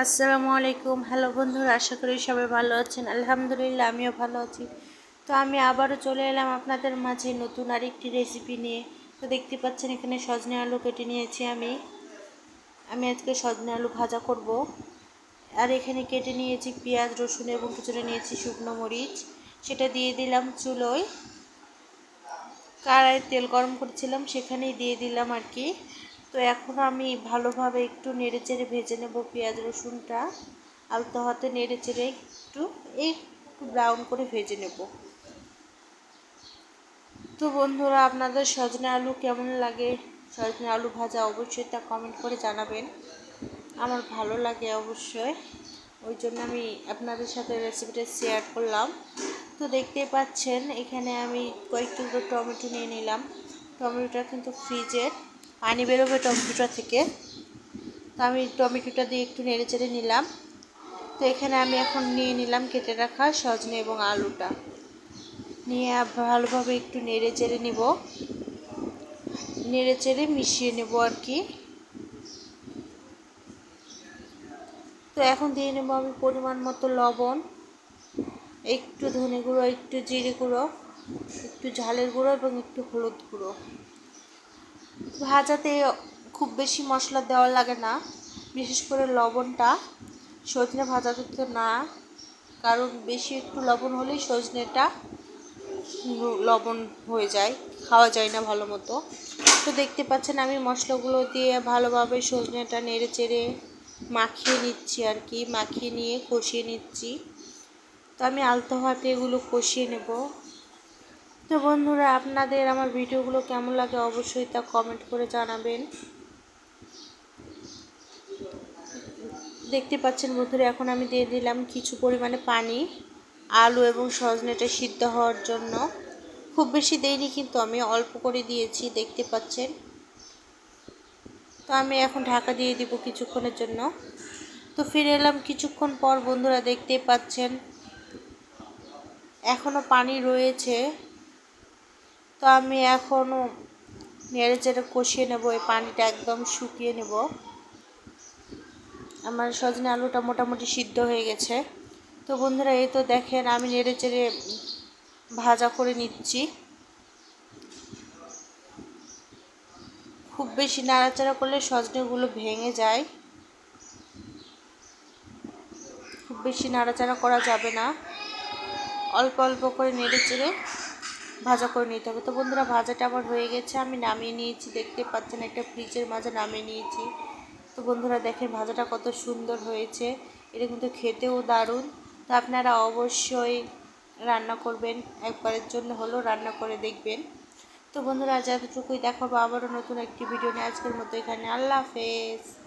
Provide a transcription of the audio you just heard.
আসসালামু আলাইকুম। হ্যালো বন্ধুরা, আশা করি সবাই ভালো আছেন। আলহামদুলিল্লাহ, আমিও ভালো আছি। তো আমি আবারও চলে এলাম আপনাদের মাঝে নতুন আরেকটি রেসিপি নিয়ে। তো দেখতে পাচ্ছেন, এখানে সজনে আলু কেটে নিয়েছি আমি। আমি আজকে সজনে আলু ভাজা করব। আর এখানে কেটে নিয়েছি পেঁয়াজ, রসুন এবং কিছুটা নিয়েছি শুকনো মরিচ। সেটা দিয়ে দিলাম চুলোয়। কারায় তেল গরম করেছিলাম, সেখানেই দিয়ে দিলাম আর কি। তো এখন আমি ভালোভাবে একটু নেড়ে চেড়ে ভেজে নেব পেঁয়াজ রসুনটা। আলতো হাতে নেড়ে চেড়ে একটু একটু ব্রাউন করে ভেজে নেব। তো বন্ধুরা, আপনাদের সজনে আলু কেমন লাগে? সজনে আলু ভাজা অবশ্যই তা কমেন্ট করে জানাবেন। আমার ভালো লাগে অবশ্যই। ওই জন্য আমি আপনাদের সাথে রেসিপিটা শেয়ার করলাম। তো দেখতেই পাচ্ছেন, এখানে আমি কয়েকটুকরো টমেটো নিয়ে নিলাম। টমেটোটা কিন্তু ফ্রিজের পানি বেরোবে টমেটোটা থেকে। তো আমি টমেটোটা দিয়ে একটু নেড়ে চেড়ে নিলাম। তো এখানে আমি এখন নিয়ে নিলাম কেটে রাখা সজনে এবং আলুটা। নিয়ে ভালোভাবে একটু নেড়ে চেড়ে নিব। নেড়ে চেড়ে মিশিয়ে নেব আর কি। তো এখন দিয়ে নেব আমি পরিমাণ মতো লবণ, একটু ধনে গুঁড়ো, একটু জিরে গুঁড়ো, একটু ঝালের গুঁড়ো এবং একটু হলুদ গুঁড়ো। ভাজাতে খুব বেশি মশলা দেওয়া লাগে না, বিশেষ করে লবণটা। সজনে ভাজাতে তো না, কারণ বেশি একটু লবণ হলেই সজনেটা লবণ হয়ে যায়, খাওয়া যায় না ভালো মতো। তো দেখতে পাচ্ছেন আমি মশলাগুলো দিয়ে ভালোভাবে সজনেটা নেড়ে চেড়ে মাখিয়ে নিচ্ছি আর কি, মাখিয়ে নিয়ে কষিয়ে নিচ্ছি। তো আমি আলতো হাতে এগুলো কষিয়ে নেব। তো বন্ধুরা, আপনাদের আমার ভিডিওগুলো কেমন লাগে অবশ্যই তা কমেন্ট করে জানাবেন। দেখতে পাচ্ছেন বন্ধুরা, এখন আমি দিয়ে দিলাম কিছু পরিমাণে পানি, আলু এবং সজনেটা সিদ্ধ হওয়ার জন্য। খুব বেশি দেইনি কিন্তু আমি, অল্প করে দিয়েছি, দেখতে পাচ্ছেন। তো আমি এখন ঢাকা দিয়ে দিব কিছুক্ষণের জন্য। তো ফিরে এলাম কিছুক্ষণ পর বন্ধুরা দেখতেই পাচ্ছেন। এখনও পানি রয়েছে। তো আমি এখনও নেড়ে চেড়ে কষিয়ে নেব, এই পানিটা একদম শুকিয়ে নেব। আমার সজনে আলুটা মোটামুটি সিদ্ধ হয়ে গেছে। তো বন্ধুরা, এই তো দেখেন আমি নেড়ে চেড়ে ভাজা করে নিচ্ছি। খুব বেশি নাড়াচাড়া করলে সজনেগুলো ভেঙে যায়। খুব বেশি নাড়াচাড়া করা যাবে না। অল্প অল্প করে নেড়ে চেড়ে ভাজা করে নিতে হবে। তো বন্ধুরা, ভাজাটা আমার হয়ে গেছে। আমি নামিয়ে নিয়েছি, দেখতে পাচ্ছেন একটা ফ্রিজের মাঝে নামিয়ে নিয়েছি। তো বন্ধুরা, দেখেন ভাজাটা কত সুন্দর হয়েছে। এটা কিন্তু খেতেও দারুণ। তো আপনারা অবশ্যই রান্না করবেন। একবারের জন্য হলেও রান্না করে দেখবেন। তো বন্ধুরা, আজ এতটুকুই দেখাবো। আবারও নতুন একটি ভিডিও নিয়ে আজকের মতো এখানে। আল্লাহ হাফেজ।